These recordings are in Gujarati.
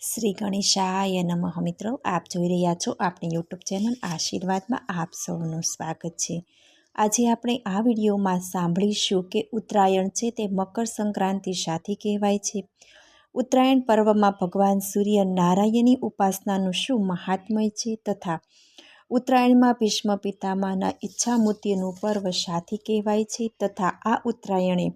શ્રી ગણેશાય નમઃ. મિત્રો, આપ જોઈ રહ્યા છો આપણી યુટ્યુબ ચેનલ આશીર્વાદમાં આપ સૌનું સ્વાગત છે. આજે આપણે આ વિડીયોમાં સાંભળીશું કે ઉત્તરાયણ છે તે મકર સંક્રાંતિ સાથે કહેવાય છે. ઉત્તરાયણ પર્વમાં ભગવાન સૂર્ય નારાયણની ઉપાસનાનું શું મહાત્મય છે તથા ઉત્તરાયણમાં ભીષ્મ પિતામાના ઈચ્છામૂર્તિનું પર્વ સાથે કહેવાય છે તથા આ ઉત્તરાયણે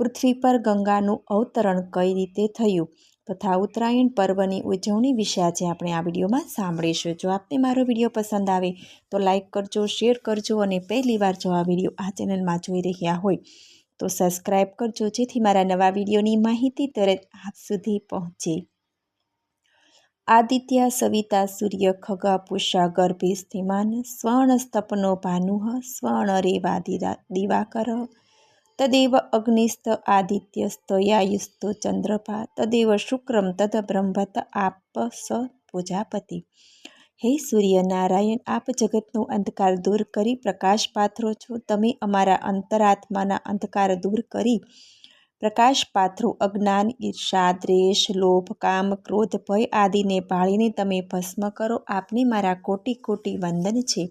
પૃથ્વી પર ગંગાનું અવતરણ કઈ રીતે થયું? તથા ઉત્તરાયણ પર્વની ઉજવણી વિશે આજે આપણે આ વિડીયોમાં સાંભળીશું. જો આપને મારો વીડિયો પસંદ આવે તો લાઇક કરજો, શેર કરજો અને પહેલી વાર જો આ વીડિયો આ ચેનલમાં જોઈ રહ્યા હોય તો સબસ્ક્રાઈબ કરજો, જેથી મારા નવા વિડીયોની માહિતી તરત આપ સુધી પહોંચે. આદિત્ય, સવિતા, સૂર્ય, ખગા, પુષા, ગર્ભે સ્થિમાન સ્વર્ણ સ્તપનો ભાનુહ, સ્વર્ણ રેવા દિવાકર તદેવ અગ્નિસ્ત આદિત્યસ્તયાયુસ્તો ચંદ્રભા તદેવ શુક્રમ તદ બ્રહ્મત આપ સ પૂજાપતિ હે સૂર્યનારાયણ આપ જગતનો અંધકાર દૂર કરી પ્રકાશ પાથરો છો. તમે અમારા અંતરાત્માના અંધકાર દૂર કરી પ્રકાશ પાથરો અજ્ઞાન, ઈર્ષા, દ્વેષ, લોભ, કામ, ક્રોધ, ભય આદિને ભાળીને તમે ભસ્મ કરો. આપને મારા કોટી કોટી વંદન છે.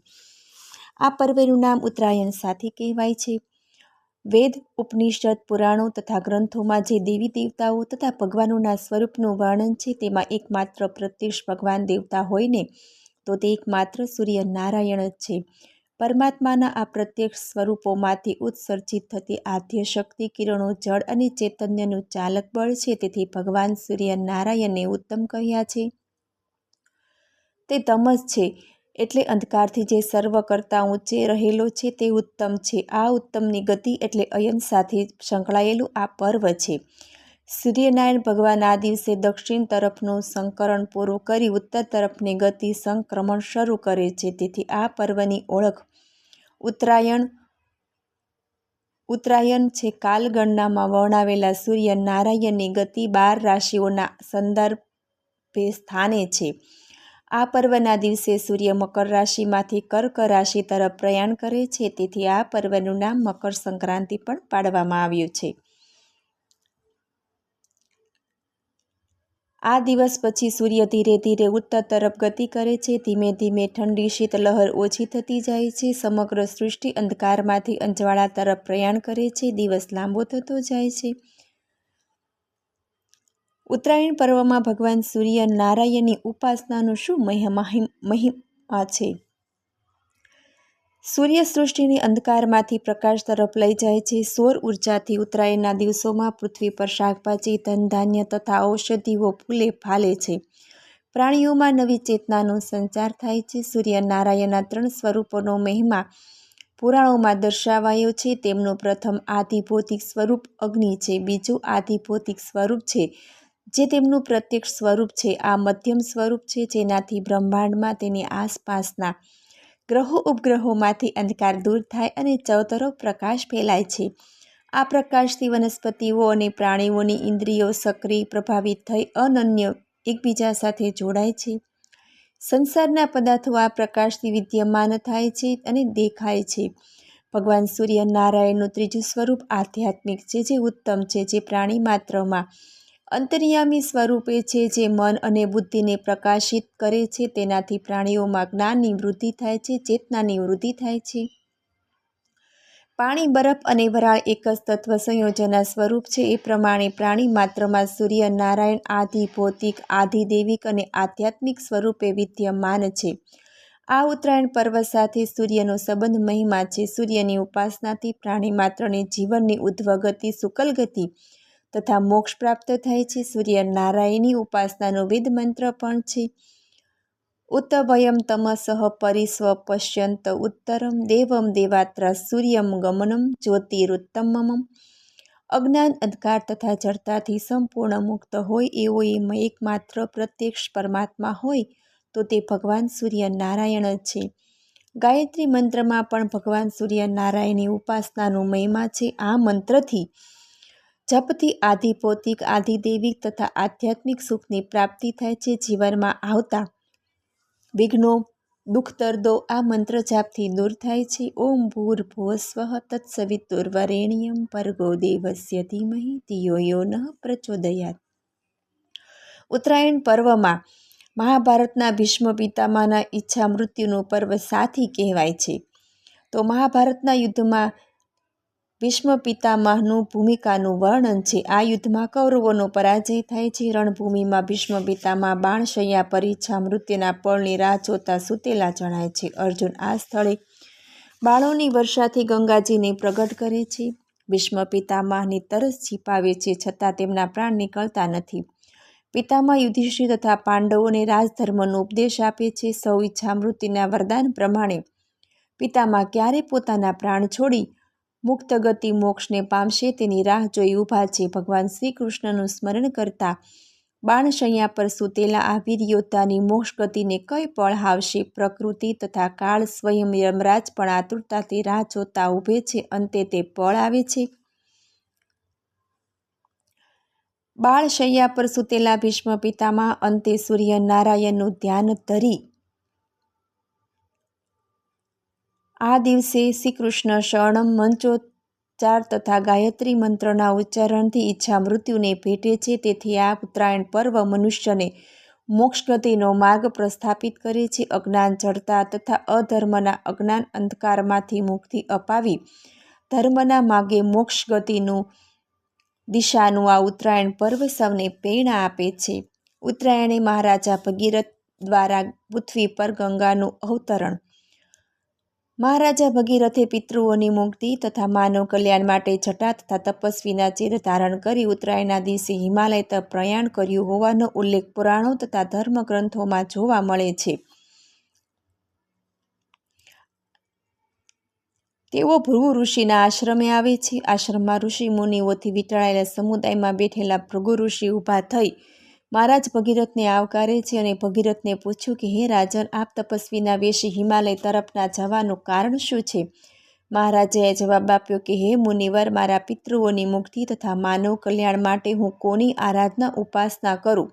આ પર્વનું નામ ઉત્તરાયણ સાથે કહેવાય છે. વેદ, ઉપનિષદ, પુરાણો તથા ગ્રંથોમાં જે દેવી દેવતાઓ તથા ભગવાનોના સ્વરૂપનું વર્ણન છે તેમાં એકમાત્ર પ્રત્યક્ષ ભગવાન દેવતા હોય ને તો તે એકમાત્ર સૂર્ય નારાયણ જ છે. પરમાત્માના આ પ્રત્યક્ષ સ્વરૂપોમાંથી ઉત્સર્જિત થતી આદ્ય શક્તિ, કિરણો, જળ અને ચૈતન્યનું ચાલક બળ છે તેથી ભગવાન સૂર્ય નારાયણને ઉત્તમ કહ્યા છે. તે તમસ છે. એટલે અંધકારથી જે સર્વ કરતાં ઊંચે રહેલો છે તે ઉત્તમ છે. આ ઉત્તમની ગતિ એટલે અયન સાથે સંકળાયેલું આ પર્વ છે. સૂર્યનારાયણ ભગવાન આ દિવસે દક્ષિણ તરફનું સંકરણ પૂરું કરી ઉત્તર તરફની ગતિ સંક્રમણ શરૂ કરે છે. તેથી આ પર્વની ઓળખ ઉત્તરાયણ ઉત્તરાયણ છે. કાલગણનામાં વર્ણવેલા સૂર્ય નારાયણની ગતિ બાર રાશિઓના સંદર્ભે સ્થાને છે. આ પર્વના દિવસે સૂર્ય મકર રાશિમાંથી કર્ક રાશિ તરફ પ્રયાણ કરે છે. તેથી આ પર્વનું નામ મકર સંક્રાંતિ પણ પાડવામાં આવ્યું છે. આ દિવસ પછી સૂર્ય ધીરે ધીરે ઉત્તર તરફ ગતિ કરે છે. ધીમે ધીમે ઠંડી શીતલહર ઓછી થતી જાય છે. સમગ્ર સૃષ્ટિ અંધકારમાંથી અંજવાળા તરફ પ્રયાણ કરે છે. દિવસ લાંબો થતો જાય છે. ઉત્તરાયણ પર્વમાં ભગવાન સૂર્ય નારાયણની ઉપાસનાનું શું મહિમા છે? સૂર્ય સૃષ્ટિને અંધકારમાંથી પ્રકાશ તરફ લઈ જાય છે. સૌર ઉર્જાથી ઉત્તરાયણના દિવસોમાં પૃથ્વી પર શાકભાજી ધન ધાન્ય તથા ઔષધિઓ ફૂલે, ફાલે છે. પ્રાણીઓમાં નવી ચેતનાનો સંચાર થાય છે. સૂર્ય નારાયણના ત્રણ સ્વરૂપોનો મહિમા પુરાણોમાં દર્શાવાયો છે. તેમનું પ્રથમ આધિભૌતિક સ્વરૂપ અગ્નિ છે. બીજું આધિભૌતિક સ્વરૂપ છે. જે તેમનું પ્રત્યક્ષ સ્વરૂપ છે, આ મધ્યમ સ્વરૂપ છે, જેનાથી બ્રહ્માંડમાં તેની આસપાસના ગ્રહો ઉપગ્રહોમાંથી અંધકાર દૂર થાય અને ચૌતરફ પ્રકાશ ફેલાય છે. આ પ્રકાશથી વનસ્પતિઓ અને પ્રાણીઓની ઇન્દ્રિયો સક્રિય, પ્રભાવિત થઈ, અનન્ય એકબીજા સાથે જોડાય છે. સંસારના પદાર્થો આ પ્રકાશથી વિદ્યમાન થાય છે અને દેખાય છે. ભગવાન સૂર્ય નારાયણનું ત્રીજું સ્વરૂપ આધ્યાત્મિક છે, જે ઉત્તમ છે, જે પ્રાણી માત્રમાં અંતર્યામી સ્વરૂપે છે જે મન અને બુદ્ધિને પ્રકાશિત કરે છે, તેનાથી પ્રાણીઓમાં જ્ઞાનની વૃદ્ધિ થાય છે, ચેતનાની વૃદ્ધિ થાય છે. પાણી, બરફ અને વરાળ એક જ તત્વ સંયોજનના સ્વરૂપ છે. એ પ્રમાણે પ્રાણી માત્રમાં સૂર્ય, નારાયણ આદિ, ભૌતિક આદિ, દૈવિક અને આધ્યાત્મિક સ્વરૂપે વિદ્યમાન છે. આ ઉત્તરાયણ પર્વ સાથે સૂર્યનો સંબંધ મહિમા છે. સૂર્યની ઉપાસનાથી પ્રાણી માત્રને જીવનની ઉદ્ધવગતિ સુકલ ગતિ તથા મોક્ષ પ્રાપ્ત થાય છે. સૂર્ય નારાયણની ઉપાસનાનો વેદ મંત્ર પણ છે. ઉત્તભયમ તમસઃ પરિસ્વ પશ્યંત ઉત્તરમ દેવમ દેવાત્રા સૂર્યમ ગમનમ જ્યોતિરુત્તમમ અજ્ઞાન, અંધકાર તથા જડતાથી સંપૂર્ણ મુક્ત હોય એવો એમાં એકમાત્ર પ્રત્યક્ષ પરમાત્મા હોય તો તે ભગવાન સૂર્ય નારાયણ જ છે. ગાયત્રી મંત્રમાં પણ ભગવાન સૂર્ય નારાયણની ઉપાસનાનું મહિમા છે. આ મંત્રથી જપથી આધિભૌતિક આધિદૈવિક તથા આધ્યાત્મિક સુખની પ્રાપ્તિ થાય છે જીવનમાં આવતા વિઘ્નો, દુઃખ, દર્દો, આ મંત્ર જાપથી દૂર થાય છે. ઓમ ભૂર્ભુવસ્વ તત્સવિતુર્વરેણ્યમ ભર્ગો દેવસ્ય ધીમહિ ધિયો યો ન પ્રચોદયાત. ઉત્તરાયણ પર્વમાં મહાભારતના ભીષ્મ પિતામાના ઈચ્છા મૃત્યુનું પર્વ સાથી કહેવાય છે. તો મહાભારતના યુદ્ધમાં ભીષ્મ પિતામહનું ભૂમિકાનું વર્ણન છે. આ યુદ્ધમાં કૌરવોનો પરાજય થાય છે. રણભૂમિમાં ભીષ્મ પિતામહ બાણશૈયા પર ઈચ્છા મૃત્યુના પળની રાહ જોતા સૂતેલા જણાય છે. અર્જુન આ સ્થળે બાળોની વર્ષાથી ગંગાજીને પ્રગટ કરે છે. ભીષ્મ પિતામહની તરસ છીપાવે છે છતાં તેમના પ્રાણ નીકળતા નથી. પિતામહ યુધિષ્ઠિર તથા પાંડવોને રાજધર્મનો ઉપદેશ આપે છે. સૌ ઈચ્છા મૃત્યુના વરદાન પ્રમાણે પિતામહ ક્યારે પોતાના પ્રાણ છોડી મુક્ત ગતિ મોક્ષને પામશે તેની રાહ જોઈ ઊભા છે. ભગવાન શ્રી કૃષ્ણનું સ્મરણ કરતા બાણશૈયા પર સૂતેલા આ વીર યોદ્ધાની મોક્ષ ગતિને કઈ પળ હાવશે? પ્રકૃતિ તથા કાળ સ્વયં યમરાજ પણ આતુરતાથી રાહ જોતા ઊભે છે, અંતે તે પળ આવે છે. બાળશૈયા પર સૂતેલા ભીષ્મ પિતામાં અંતે સૂર્ય નારાયણનું ધ્યાન ધરી આ દિવસે શ્રી કૃષ્ણ શરણમ મંચોચ્ચાર તથા ગાયત્રી મંત્રના ઉચ્ચારણથી ઈચ્છા મૃત્યુને ભેટે છે. તેથી આ ઉત્તરાયણ પર્વ મનુષ્યને મોક્ષ ગતિનો માર્ગ પ્રસ્થાપિત કરે છે. અજ્ઞાન જડતા તથા અધર્મના અજ્ઞાન અંધકારમાંથી મુક્તિ અપાવી ધર્મના માર્ગે મોક્ષ ગતિનું દિશાનું આ ઉત્તરાયણ પર્વ સૌને પ્રેરણા આપે છે. ઉત્તરાયણે મહારાજા ભગીરથ દ્વારા પૃથ્વી પર ગંગાનું અવતરણ મહારાજા ભગીરથે પિતૃઓની મુક્તિ તથા માનવ કલ્યાણ માટે જટા તથા તપસ્વીના ચિર ધારણ કરી ઉત્તરાયણના દિવસે હિમાલય તરફ પ્રયાણ કર્યું હોવાનો ઉલ્લેખ પુરાણો તથા ધર્મગ્રંથોમાં જોવા મળે છે. તેઓ ભૃગુ ઋષિના આશ્રમે આવે છે. આશ્રમમાં ઋષિ મુનિઓથી વીંટળાયેલા સમુદાયમાં બેઠેલા ભૃગુ ઋષિ ઊભા થઈ મહારાજ ભગીરથને આવકારે છે અને ભગીરથને પૂછ્યું કે, હે રાજન, આપ તપસ્વીના વેશી હિમાલય તરફના જવાનું કારણ શું છે? મહારાજાએ જવાબ આપ્યો કે, હે મુનિવર, મારા પિતૃઓની મુક્તિ તથા માનવ કલ્યાણ માટે હું કોની આરાધના ઉપાસના કરું?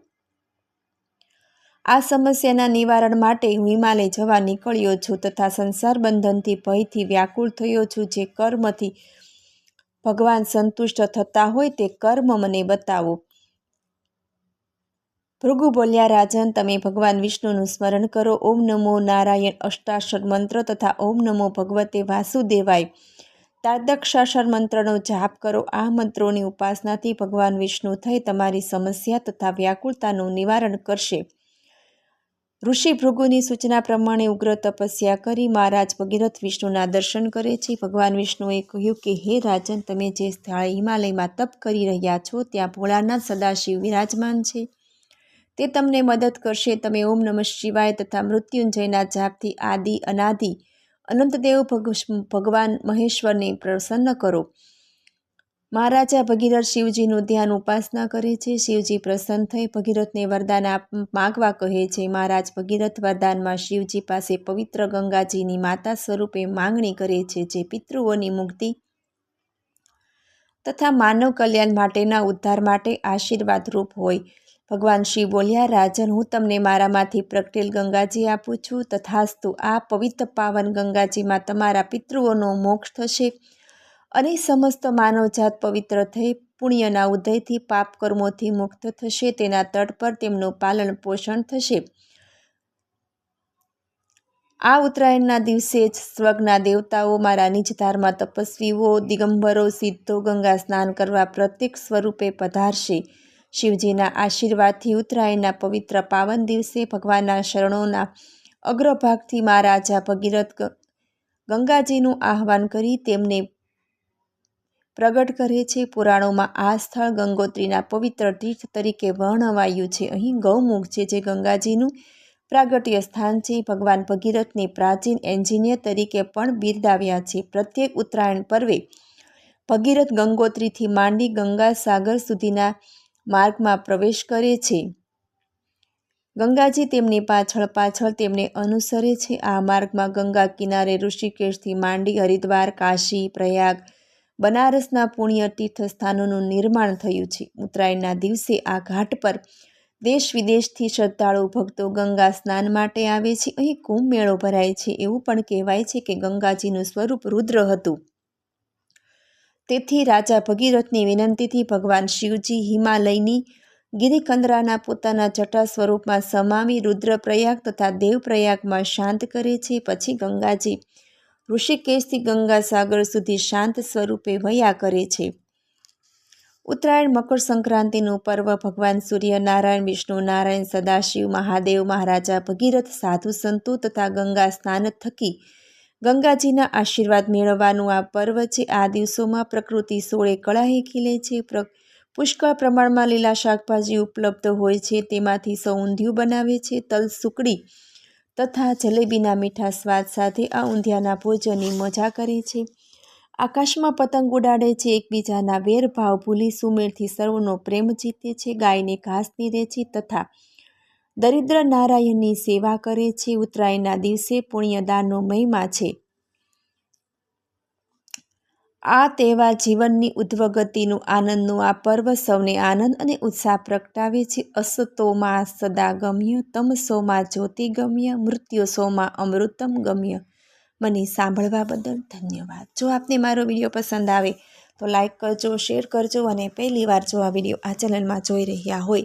આ સમસ્યાના નિવારણ માટે હું હિમાલય જવા નીકળ્યો છું તથા સંસાર બંધનથી ભયથી વ્યાકુળ થયો છું. જે કર્મથી ભગવાન સંતુષ્ટ થતા હોય તે કર્મ મને બતાવો. ભૃગુ બોલ્યા, રાજન, તમે ભગવાન વિષ્ણુનું સ્મરણ કરો. ઓમ નમો નારાયણ અષ્ટાક્ષર મંત્ર તથા ઓમ નમો ભગવતે વાસુદેવાય. તાર્દક્ષાસર મંત્રનો જાપ કરો. આ મંત્રોની ઉપાસનાથી ભગવાન વિષ્ણુ થઈ તમારી સમસ્યા તથા વ્યાકુળતાનું નિવારણ કરશે. ઋષિ ભૃગુની સૂચના પ્રમાણે ઉગ્ર તપસ્યા કરી મહારાજ ભગીરથ વિષ્ણુના દર્શન કરે છે. ભગવાન વિષ્ણુએ કહ્યું કે, હે રાજન, તમે જે સ્થળે હિમાલયમાં તપ કરી રહ્યા છો, ત્યાં ભોળાનાથ સદાશિવ વિરાજમાન છે. તે તમને મદદ કરશે. તમે ઓમ નમઃ શિવાય તથા મૃત્યુંજયના જાપથી આદિ, અનાદિ, અનંતદેવ ભગવાન મહેશ્વરને પ્રસન્ન કરો. મહારાજા ભગીરથ શિવજીનું ધ્યાન ઉપાસના કરે છે. શિવજી પ્રસન્ન થઈ ભગીરથને વરદાન માગવા કહે છે. મહારાજ ભગીરથ વરદાનમાં શિવજી પાસે પવિત્ર ગંગાજીની માતા સ્વરૂપે માંગણી કરે છે, જે પિતૃઓની મુક્તિ તથા માનવ કલ્યાણ માટેના ઉદ્ધાર માટે આશીર્વાદરૂપ હોય. ભગવાન શિવ બોલ્યા, રાજન, હું તમને મારામાંથી પ્રગટેલ ગંગાજી આપું છું. તથાસ્તુ, આ પવિત્ર પાવન ગંગાજીમાં તમારા પિતૃઓનો મોક્ષ થશે અને સમસ્ત માનવજાત પવિત્ર થઈ, પુણ્યના ઉદયથી પાપ કર્મોથી મુક્ત થશે. તેના તટ પર તેમનું પાલન પોષણ થશે. આ ઉત્તરાયણના દિવસે જ સ્વર્ગના દેવતાઓ મારા નિજધારમાં તપસ્વીઓ, દિગંબરો સિદ્ધો ગંગા સ્નાન કરવા પ્રત્યેક સ્વરૂપે પધારશે. શિવજીના આશીર્વાદથી ઉત્તરાયણના પવિત્ર પાવન દિવસે ભગવાનના શરણોના અગ્રભાગથી મહારાજા ભગીરથ ગંગાજીનું આહવાન કરી તેમને પ્રગટ કરે છે. પુરાણોમાં આ સ્થળ ગંગોત્રીના પવિત્ર તીર્થ તરીકે વર્ણવાયું છે. અહીં ગૌમુખ છે જે ગંગાજીનું પ્રાગટ્ય સ્થાન છે. ભગવાન ભગીરથને પ્રાચીન એન્જિનિયર તરીકે પણ બિરદાવ્યા છે. પ્રત્યેક ઉત્તરાયણ પર્વે ભગીરથ ગંગોત્રીથી માંડી ગંગા સાગર સુધીના માર્ગમાં પ્રવેશ કરે છે. ગંગાજી તેમની પાછળ પાછળ તેમને અનુસરે છે. આ માર્ગમાં ગંગા કિનારે ઋષિકેશથી માંડી હરિદ્વાર, કાશી, પ્રયાગ, બનારસના પુણ્ય તીર્થસ્થાનોનું નિર્માણ થયું છે. ઉત્તરાયણના દિવસે આ ઘાટ પર દેશ વિદેશથી શ્રદ્ધાળુ ભક્તો ગંગા સ્નાન માટે આવે છે. અહીં કુંભ મેળો ભરાય છે. એવું પણ કહેવાય છે કે ગંગાજીનું સ્વરૂપ રુદ્ર હતું. તેથી રાજા ભગીરથની વિનંતીથી ભગવાન શિવજી હિમાલયની ગિરિકંદરાના પોતાના જટા સ્વરૂપમાં સમાવી, રુદ્રપ્રયાગ તથા દેવપ્રયાગમાં શાંત કરે છે. પછી ગંગાજી ઋષિકેશથી ગંગાસાગર સુધી શાંત સ્વરૂપે વયા કરે છે. ઉત્તરાયણ મકર સંક્રાંતિનું પર્વ ભગવાન સૂર્ય નારાયણ વિષ્ણુ નારાયણ, સદાશિવ, મહાદેવ, મહારાજા ભગીરથ, સાધુ સંતો તથા ગંગા સ્નાન થકી ગંગાજીના આશીર્વાદ મેળવવાનું આ પર્વ છે. આ દિવસોમાં પ્રકૃતિ સોળે કળાએ ખીલે છે. પુષ્કળ પ્રમાણમાં લીલા શાકભાજી ઉપલબ્ધ હોય છે. તેમાંથી સૌ ઊંધિયું બનાવે છે. તલ સુકડી તથા જલેબીના મીઠા સ્વાદ સાથે આ ઊંધિયાના ભોજનની મજા કરે છે. આકાશમાં પતંગ ઉડાડે છે. એકબીજાના વેરભાવ ભૂલી સુમેળથી સર્વનો પ્રેમ જીતે છે. ગાયને ઘાસ નીરે છે તથા દરિદ્ર નારાયણની સેવા કરે છે. ઉત્તરાયણના દિવસે પુણ્યદાનનો મહિમા છે. આ તહેવાર જીવનની ઉદ્વગતિનું આનંદનું આ પર્વ સૌને આનંદ અને ઉત્સાહ પ્રગટાવે છે. અસતોમાં સદા ગમ્ય તમસોમાં મૃત્યુ મૃત્યુસોમાં અમૃતમ ગમ્ય. મને સાંભળવા બદલ ધન્યવાદ. જો આપને મારો વીડિયો પસંદ આવે તો લાઈક કરજો, શેર કરજો અને પહેલી વાર જો આ વીડિયો આ ચેનલમાં જોઈ રહ્યા હોય